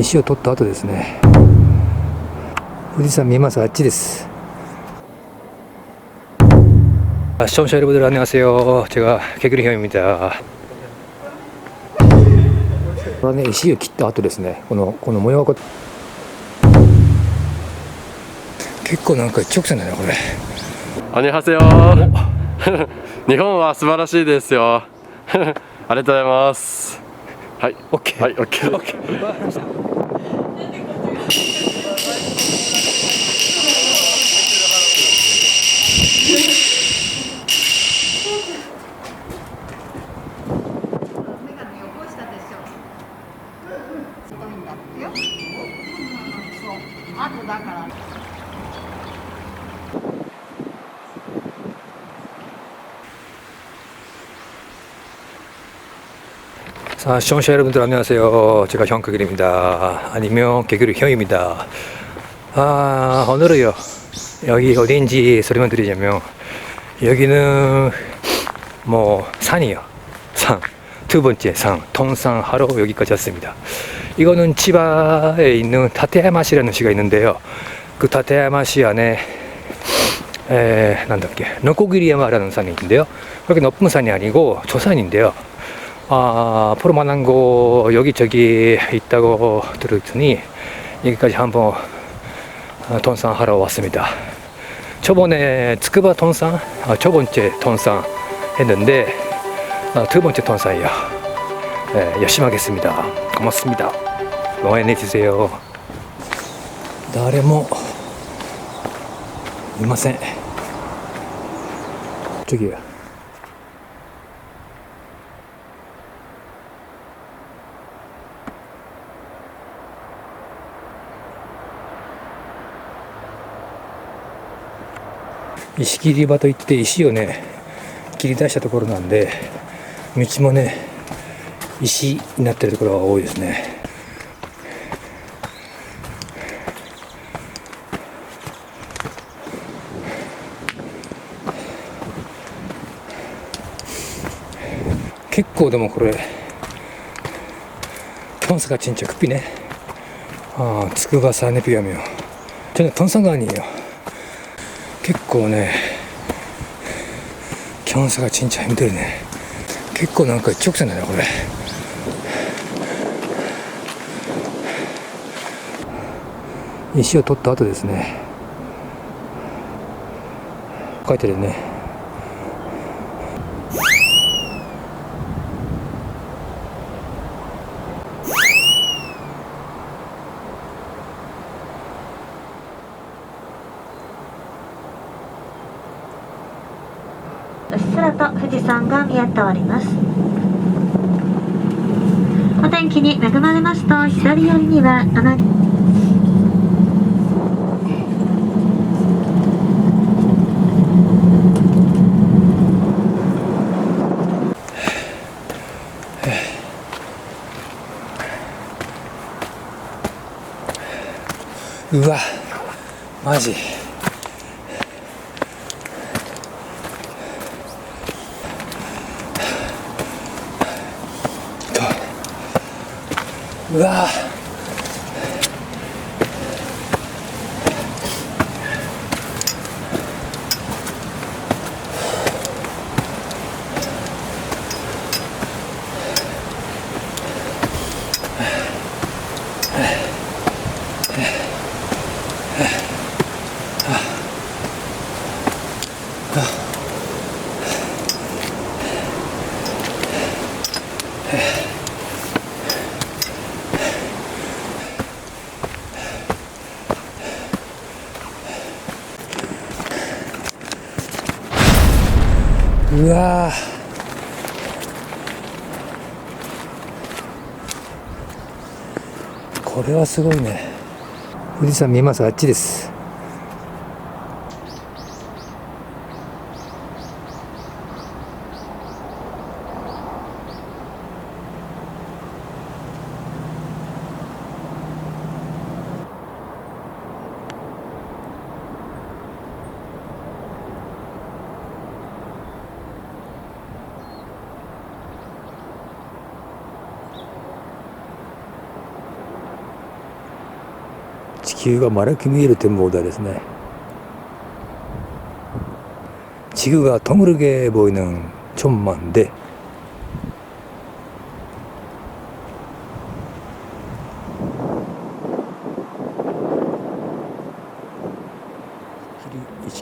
石を取った後ですね富士山見えますあっちです시청자 여러분들 안녕하세요. 제가 개그리 형입니다. これはね石を切った後ですね。このこの模様が結構なんか一直線だねこれ。 안녕하세요. 일본は素晴らしいですよ。ありがとうございます。はい。オッケー。はい、オッ 자, 시청자 여러분들 안녕하세요. 제가 형크길입니다. 아니면 개그리 형입니다. 아, 오늘은요. 여기 어디인지 소리만 드리자면 여기는 뭐 산이요. 산. 두 번째 산, 통산 하러 여기까지 왔습니다. 이거는 치바에 있는 타테야마시라는 시가 있는데요. 그 타테야마시 안에 에, 난다っけ, 노코기리야마라는 산이 있는데요. 그렇게 높은 산이 아니고 조산인데요. 아, 앞으로 만난 거 여기저기 있다고 들었더니 여기까지 한번 아, 돈산 하러 왔습니다. 저번에 츠쿠바 돈산, 아, 저 번째 돈산 했는데 아, 두 번째 돈산이요. 네, 열심히 하겠습니다. 고맙습니다. 응원해 주세요. 誰もいません。저기 石切り場といって石をね切り出したところなんで道もね石になってるところが多いですね。結構でもこれトンサカチンチョクピね。ああ筑波サーネピアミよちょっとトンサガーニよ結構ね気温差がちんちゃい見てるね。結構なんか一直線だねこれ。石を取った後ですね。書いてるね。うっすらと富士山が見えております。お天気に恵まれますと左寄りには雨うわマジ。うわ。うわこれはすごいね。富士山見えます？あっちです。地球が丸く見える展望台ですね지구가 통으르게 보이는 전망대1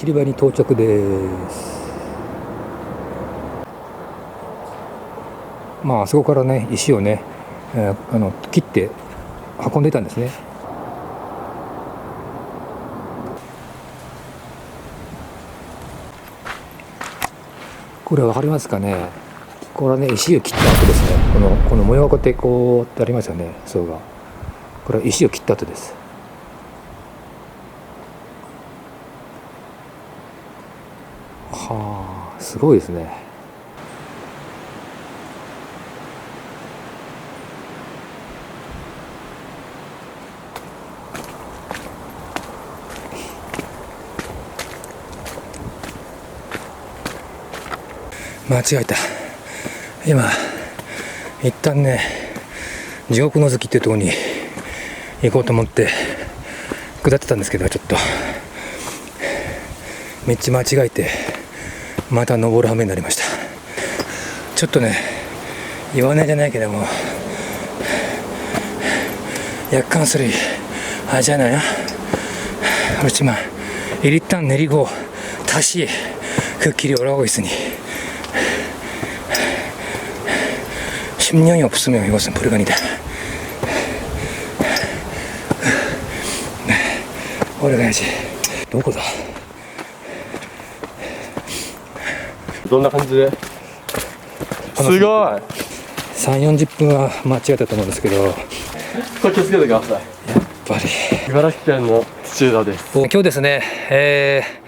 キリ場に到着ですまああそこからね石をね、えーあの切って運んでたんですね これ分かりますかね？これはね石を切った後ですね。このこの模様がこうやってこうってありますよね層が。これは石を切った後です。はあすごいですね。間違えた。今一旦ね地獄の月っていうところに行こうと思って下ってたんですけどちょっと。道間違えてまた登る羽目になりました。ちょっとね言わないじゃないけども約んするあじゃないなうちまいりったん練りごたしくっきりオラオイスに。10년이 없으면 이것은 불가능이다. 네, 올라가야지. 누구다? どんな感じですごい 3, 40分は間違えたと思うんですけど、やっこれ気をつけてくださいぱり。茨城県の土浦です今日ですね、えー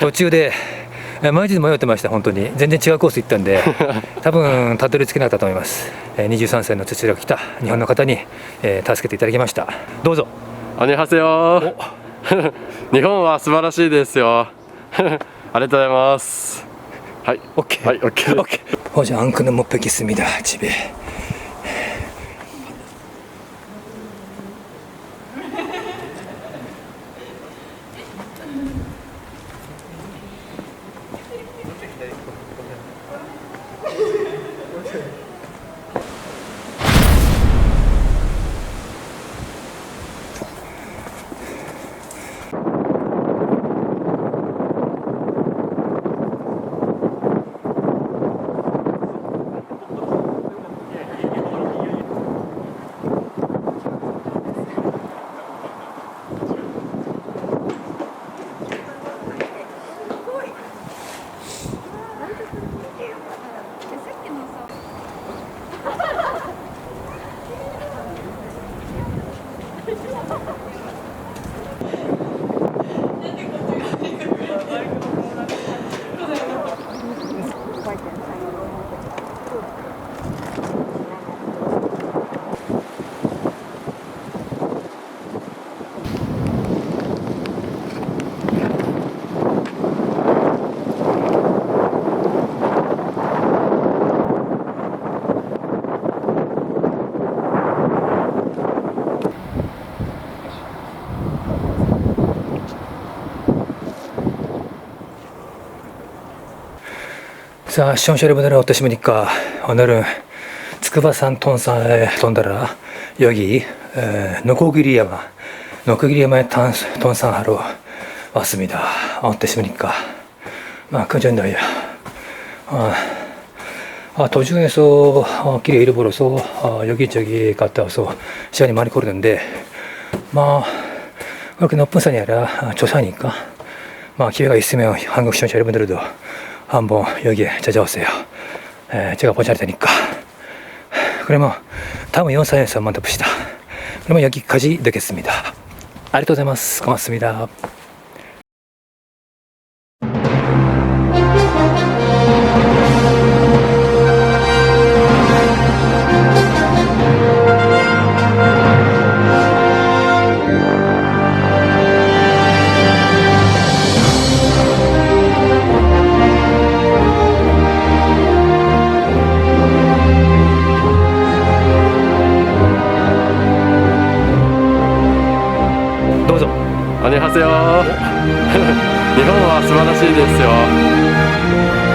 途中で、 毎日迷ってました、本当に、全然違うコース行ったんで、多分たどり着けなかったと思います、え、23歳の土浦来た日本の方に、えー、助けていただきました、どうぞ。おにはせよ 日本は素晴らしいですよ ありがとうございます。はい、オッケー。はい、オッケー。オッケー。ほじゃ、アンクのもっぺきすみだ、ちべ。 에. 자, 시청자 여러분들은 어떠십니까? 오늘은筑波山 톤산에 돈다라 여기 에, 노코기리야마 노코기리야마에 탄- 톤산하러 왔습니다. 어떠십니까? 아, 그 정도예요. 어, 아, 도중에서 어, 길에 잃어버려서 어, 여기저기 갔다 와서 시간이 많이 걸렸는데 뭐 그렇게 높은 산이 아니라 아, 조산이니까 뭐 기회가 있으면 한국 시청자 여러분들도 한번 여기에 찾아오세요. 에, 제가 보잘 테니까. 그러면 다음 영상에서 만나봅시다. 그러면 여기까지 듣겠습니다. 아리토자마스 고맙습니다. どうぞ。アネハセヨ日本は素晴らしいですよ。